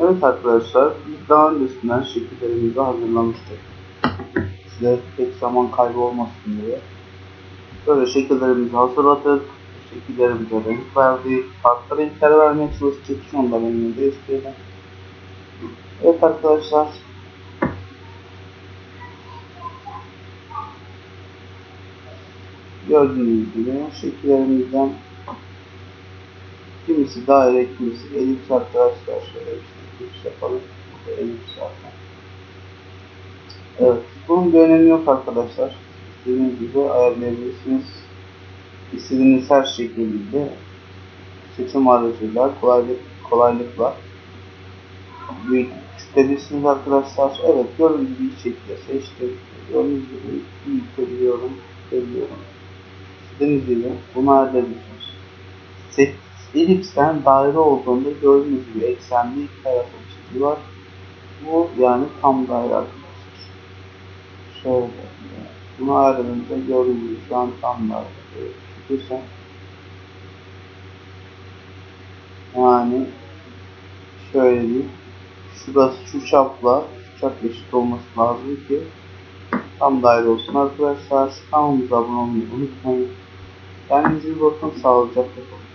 Evet arkadaşlar, biz daha öncesinden şekillerimizi hazırlamıştık. Size pek zaman kaybı olmasın diye. Böyle şekillerimizi hazırladık. Şekillerimize renk verdik. Farklı renkler vermeye çalıştık. Şu anda rengini değiştirdim. Evet arkadaşlar. Gördüğünüz gibi şekillerimizden kimisi daire, kimisi elips arkadaşlar. Şöyle elips yapalım. Elips zaten. Evet. Bunun bir önemi yok arkadaşlar. İstediğiniz gibi ayarlayabilirsiniz. İstediğiniz her şekilde seçim aracıyla kolaylık, kolaylıkla büyük küçültebilirsiniz arkadaşlar. Evet gördüğünüz gibi şekilde seçtim. Gördüğünüz gibi büyütebiliyorum, küçültebiliyorum. İstediğiniz gibi bunu ayarlayabilirsiniz. Set, elipsten daire olduğunda gördüğünüz gibi eksenli iki çizgi var. Bu yani tam daire arkadaşlar. Şöyle. Bunu ayarladığımızda gördüğünüz gibi şu an tam daire. Küçültürsem yani şöyle diyeyim. Şurası şu çapla şu çap eşit olması lazım ki tam daire olsun arkadaşlar. Kanalımıza abone olmayı unutmayın. Kendinize iyi bakın. Sağlıcakla kalın.